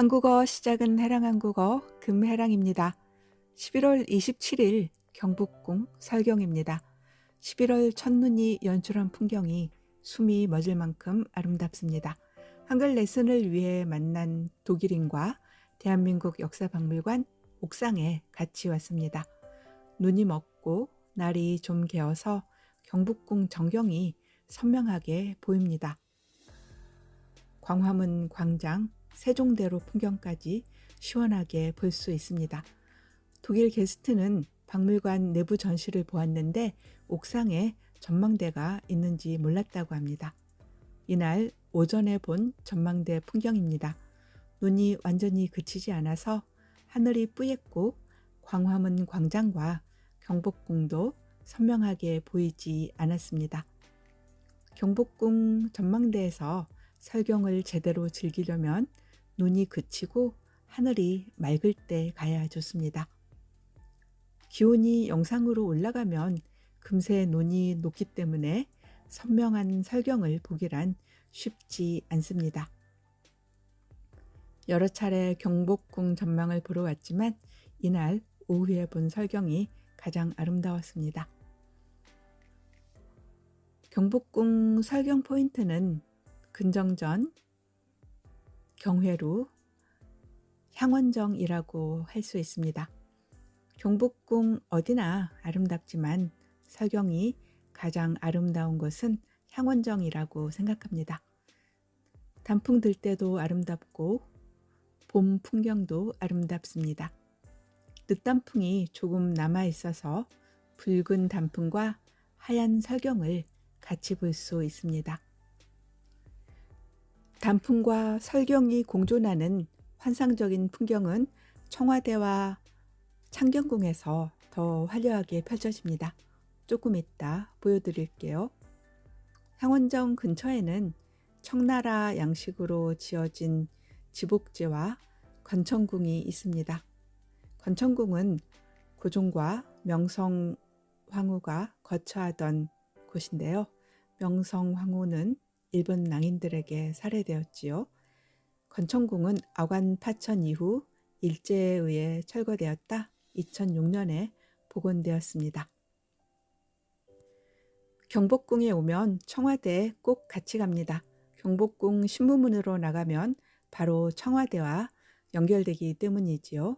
한국어 시작은 해랑 한국어 금해랑입니다. 11월 27일 경북궁 설경입니다. 11월 첫눈이 연출한 풍경이 숨이 멎을 만큼 아름답습니다. 한글 레슨을 위해 만난 독일인과 대한민국 역사박물관 옥상에 같이 왔습니다. 눈이 먹고 날이 좀 개어서 경북궁 전경이 선명하게 보입니다. 광화문 광장, 세종대로 풍경까지 시원하게 볼 수 있습니다. 독일 게스트는 박물관 내부 전시를 보았는데 옥상에 전망대가 있는지 몰랐다고 합니다. 이날 오전에 본 전망대 풍경입니다. 눈이 완전히 그치지 않아서 하늘이 뿌옇고 광화문 광장과 경복궁도 선명하게 보이지 않았습니다. 경복궁 전망대에서 설경을 제대로 즐기려면 눈이 그치고 하늘이 맑을 때 가야 좋습니다. 기온이 영상으로 올라가면 금세 눈이 녹기 때문에 선명한 설경을 보기란 쉽지 않습니다. 여러 차례 경복궁 전망을 보러 왔지만 이날 오후에 본 설경이 가장 아름다웠습니다. 경복궁 설경 포인트는 근정전, 경회루, 향원정이라고 할 수 있습니다. 경복궁 어디나 아름답지만 설경이 가장 아름다운 곳은 향원정이라고 생각합니다. 단풍 들 때도 아름답고 봄 풍경도 아름답습니다. 늦단풍이 조금 남아 있어서 붉은 단풍과 하얀 설경을 같이 볼 수 있습니다. 단풍과 설경이 공존하는 환상적인 풍경은 청와대와 창경궁에서 더 화려하게 펼쳐집니다. 조금 이따 보여드릴게요. 향원정 근처에는 청나라 양식으로 지어진 지복제와 건천궁이 있습니다. 건천궁은 고종과 명성 황후가 거처하던 곳인데요. 명성 황후는 일본 낭인들에게 살해되었지요. 건천궁은 아관 파천 이후 일제에 의해 철거되었다 2006년에 복원되었습니다. 경복궁에 오면 청와대에 꼭 같이 갑니다. 경복궁 신부문으로 나가면 바로 청와대와 연결되기 때문이지요.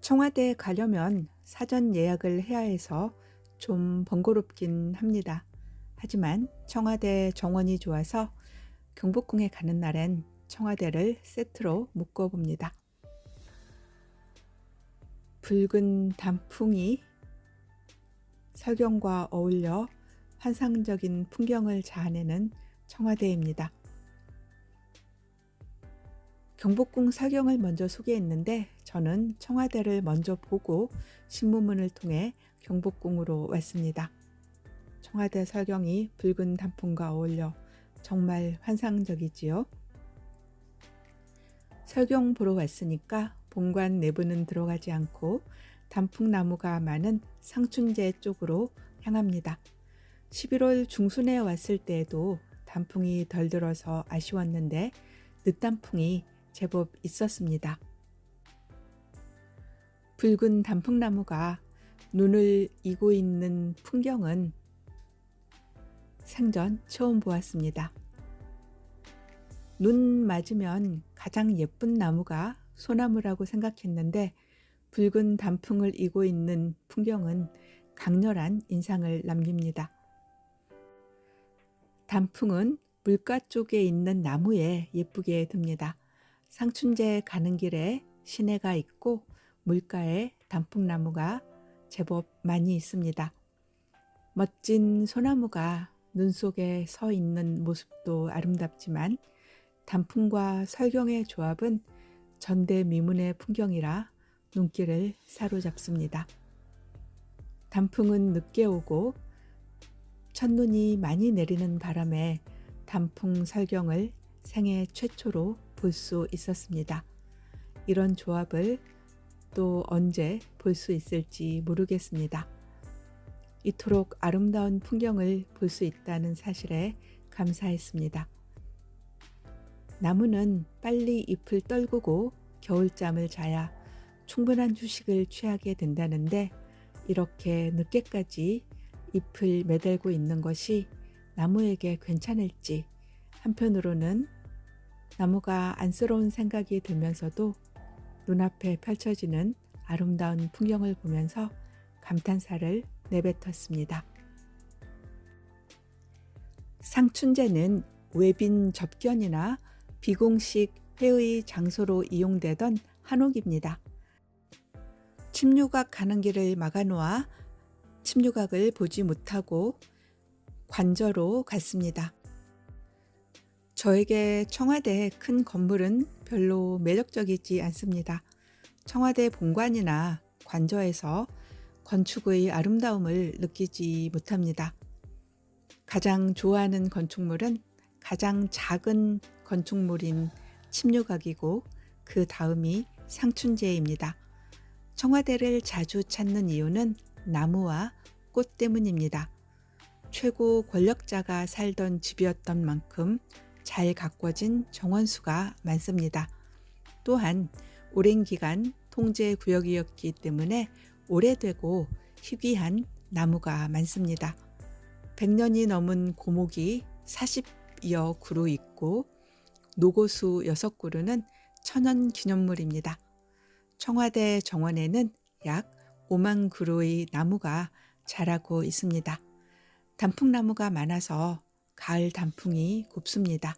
청와대에 가려면 사전 예약을 해야 해서 좀 번거롭긴 합니다. 하지만 청와대 정원이 좋아서 경복궁에 가는 날엔 청와대를 세트로 묶어봅니다. 붉은 단풍이 설경과 어울려 환상적인 풍경을 자아내는 청와대입니다. 경복궁 설경을 먼저 소개했는데 저는 청와대를 먼저 보고 신문문을 통해 경복궁으로 왔습니다. 청와대 설경이 붉은 단풍과 어울려 정말 환상적이지요. 설경 보러 왔으니까 본관 내부는 들어가지 않고 단풍나무가 많은 상춘제 쪽으로 향합니다. 11월 중순에 왔을 때에도 단풍이 덜 들어서 아쉬웠는데 늦단풍이 제법 있었습니다. 붉은 단풍나무가 눈을 이고 있는 풍경은 생전 처음 보았습니다. 눈 맞으면 가장 예쁜 나무가 소나무라고 생각했는데 붉은 단풍을 이고 있는 풍경은 강렬한 인상을 남깁니다. 단풍은 물가 쪽에 있는 나무에 예쁘게 듭니다. 상춘제 가는 길에 시내가 있고 물가에 단풍나무가 제법 많이 있습니다. 멋진 소나무가 눈 속에 서 있는 모습도 아름답지만 단풍과 설경의 조합은 전대미문의 풍경이라 눈길을 사로잡습니다. 단풍은 늦게 오고 첫눈이 많이 내리는 바람에 단풍 설경을 생애 최초로 볼 수 있었습니다. 이런 조합을 또 언제 볼 수 있을지 모르겠습니다. 이토록 아름다운 풍경을 볼 수 있다는 사실에 감사했습니다. 나무는 빨리 잎을 떨구고 겨울잠을 자야 충분한 휴식을 취하게 된다는데 이렇게 늦게까지 잎을 매달고 있는 것이 나무에게 괜찮을지 한편으로는 나무가 안쓰러운 생각이 들면서도 눈앞에 펼쳐지는 아름다운 풍경을 보면서 감탄사를 내뱉었습니다. 상춘제는 외빈 접견이나 비공식 회의 장소로 이용되던 한옥입니다. 침류각 가는 길을 막아놓아 침류각을 보지 못하고 관저로 갔습니다. 저에게 청와대의 큰 건물은 별로 매력적이지 않습니다. 청와대 본관이나 관저에서 건축의 아름다움을 느끼지 못합니다. 가장 좋아하는 건축물은 가장 작은 건축물인 침류각이고 그 다음이 상춘제입니다. 청와대를 자주 찾는 이유는 나무와 꽃 때문입니다. 최고 권력자가 살던 집이었던 만큼 잘 가꿔진 정원수가 많습니다. 또한 오랜 기간 통제 구역이었기 때문에 오래되고 희귀한 나무가 많습니다. 100년이 넘은 고목이 40여 그루 있고 노고수 6그루는 천연 기념물입니다. 청와대 정원에는 약 5만 그루의 나무가 자라고 있습니다. 단풍나무가 많아서 가을 단풍이 곱습니다.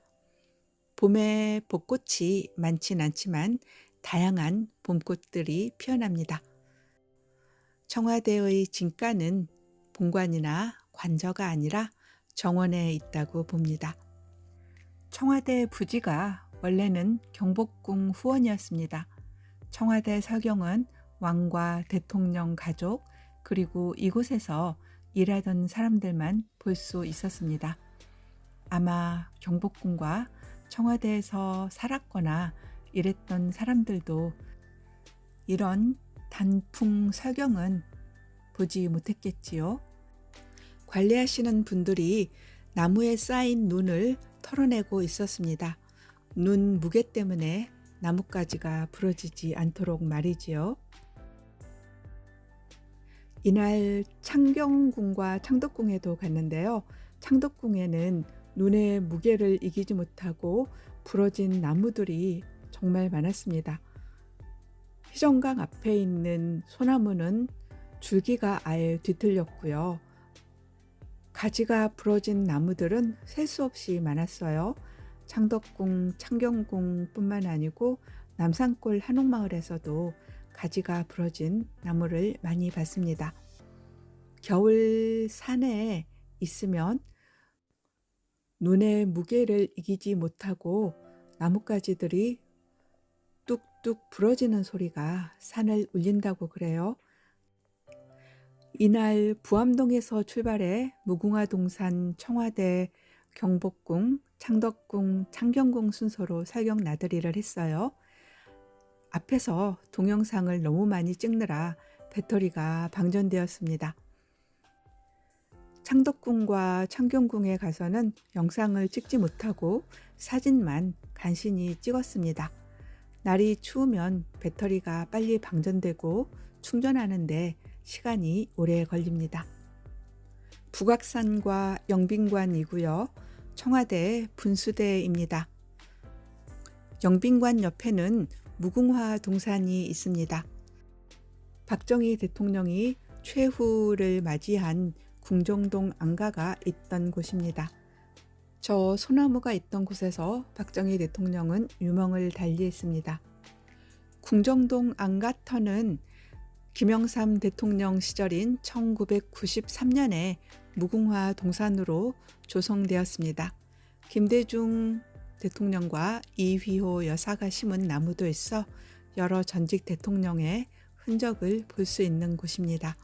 봄에 벚꽃이 많진 않지만 다양한 봄꽃들이 피어납니다. 청와대의 진가는 본관이나 관저가 아니라 정원에 있다고 봅니다. 청와대 부지가 원래는 경복궁 후원이었습니다. 청와대 서경은 왕과 대통령 가족 그리고 이곳에서 일하던 사람들만 볼 수 있었습니다. 아마 경복궁과 청와대에서 살았거나 일했던 사람들도 이런 단풍 설경은 보지 못했겠지요. 관리하시는 분들이 나무에 쌓인 눈을 털어내고 있었습니다. 눈 무게 때문에 나뭇가지가 부러지지 않도록 말이지요. 이날 창경궁과 창덕궁에도 갔는데요. 창덕궁에는 눈의 무게를 이기지 못하고 부러진 나무들이 정말 많았습니다. 희정강 앞에 있는 소나무는 줄기가 아예 뒤틀렸고요. 가지가 부러진 나무들은 셀 수 없이 많았어요. 창덕궁, 창경궁뿐만 아니고 남산골 한옥마을에서도 가지가 부러진 나무를 많이 봤습니다. 겨울 산에 있으면 눈의 무게를 이기지 못하고 나뭇가지들이 뚝뚝 부러지는 소리가 산을 울린다고 그래요. 이날 부암동에서 출발해 무궁화 동산, 청와대, 경복궁, 창덕궁, 창경궁 순서로 설경 나들이를 했어요. 앞에서 동영상을 너무 많이 찍느라 배터리가 방전되었습니다. 창덕궁과 창경궁에 가서는 영상을 찍지 못하고 사진만 간신히 찍었습니다. 날이 추우면 배터리가 빨리 방전되고 충전하는데 시간이 오래 걸립니다. 북악산과 영빈관이고요. 청와대 분수대입니다. 영빈관 옆에는 무궁화 동산이 있습니다. 박정희 대통령이 최후를 맞이한 궁정동 안가가 있던 곳입니다. 저 소나무가 있던 곳에서 박정희 대통령은 유명을 달리했습니다. 궁정동 안가터는 김영삼 대통령 시절인 1993년에 무궁화 동산으로 조성되었습니다. 김대중 대통령과 이휘호 여사가 심은 나무도 있어 여러 전직 대통령의 흔적을 볼 수 있는 곳입니다.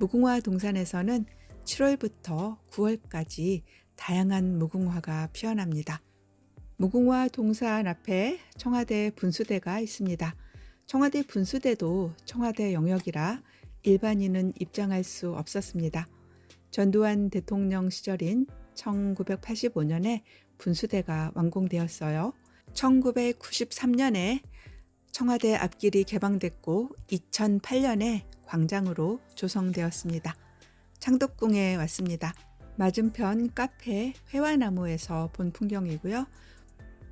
무궁화 동산에서는 7월부터 9월까지 다양한 무궁화가 피어납니다. 무궁화 동산 앞에 청와대 분수대가 있습니다. 청와대 분수대도 청와대 영역이라 일반인은 입장할 수 없었습니다. 전두환 대통령 시절인 1985년에 분수대가 완공되었어요. 1993년에 청와대 앞길이 개방됐고 2008년에 광장으로 조성되었습니다. 창덕궁에 왔습니다. 맞은편 카페 회화나무에서 본 풍경이고요.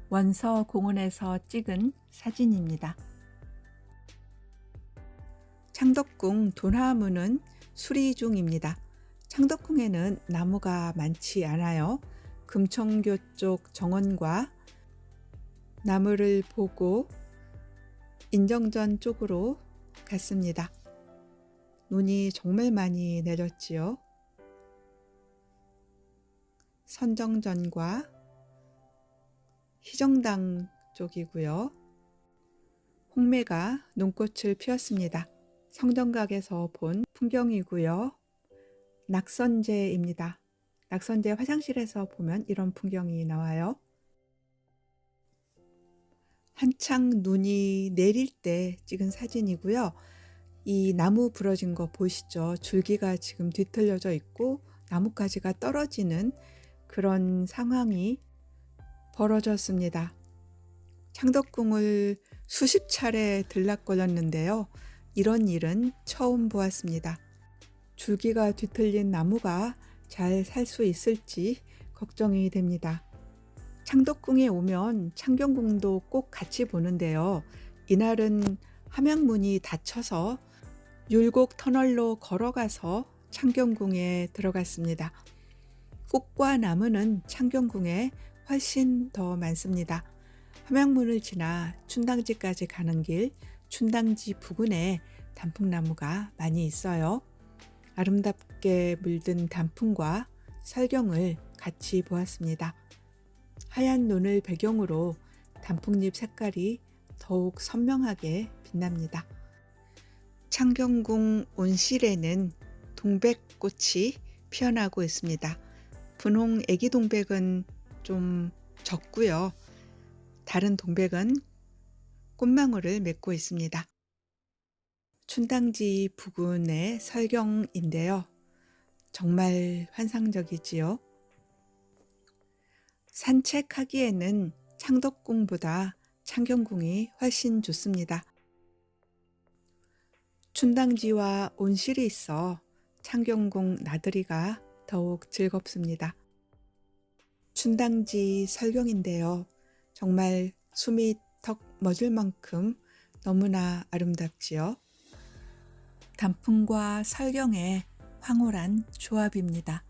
원서 공원에서 찍은 사진입니다. 창덕궁 돈화문은 수리 중입니다. 창덕궁에는 나무가 많지 않아요. 금천교 쪽 정원과 나무를 보고 인정전 쪽으로 갔습니다. 눈이 정말 많이 내렸지요. 선정전과 희정당 쪽이고요. 홍매가 눈꽃을 피웠습니다. 성정각에서 본 풍경이고요. 낙선제입니다. 낙선제 화장실에서 보면 이런 풍경이 나와요. 한창 눈이 내릴 때 찍은 사진이고요. 이 나무 부러진 거 보이시죠? 줄기가 지금 뒤틀려져 있고 나뭇가지가 떨어지는 그런 상황이 벌어졌습니다. 창덕궁을 수십 차례 들락거렸는데요. 이런 일은 처음 보았습니다. 줄기가 뒤틀린 나무가 잘 살 수 있을지 걱정이 됩니다. 창덕궁에 오면 창경궁도 꼭 같이 보는데요. 이날은 함양문이 닫혀서 율곡 터널로 걸어가서 창경궁에 들어갔습니다. 꽃과 나무는 창경궁에 훨씬 더 많습니다. 함양문을 지나 춘당지까지 가는 길 춘당지 부근에 단풍나무가 많이 있어요. 아름답게 물든 단풍과 설경을 같이 보았습니다. 하얀 눈을 배경으로 단풍잎 색깔이 더욱 선명하게 빛납니다. 창경궁 온실에는 동백꽃이 피어나고 있습니다. 분홍 애기 동백은 좀 적고요. 다른 동백은 꽃망울을 맺고 있습니다. 춘당지 부근의 설경인데요. 정말 환상적이지요. 산책하기에는 창덕궁보다 창경궁이 훨씬 좋습니다. 춘당지와 온실이 있어 창경궁 나들이가 더욱 즐겁습니다. 춘당지 설경인데요. 정말 숨이 턱 멎을 만큼 너무나 아름답지요. 단풍과 설경의 황홀한 조합입니다.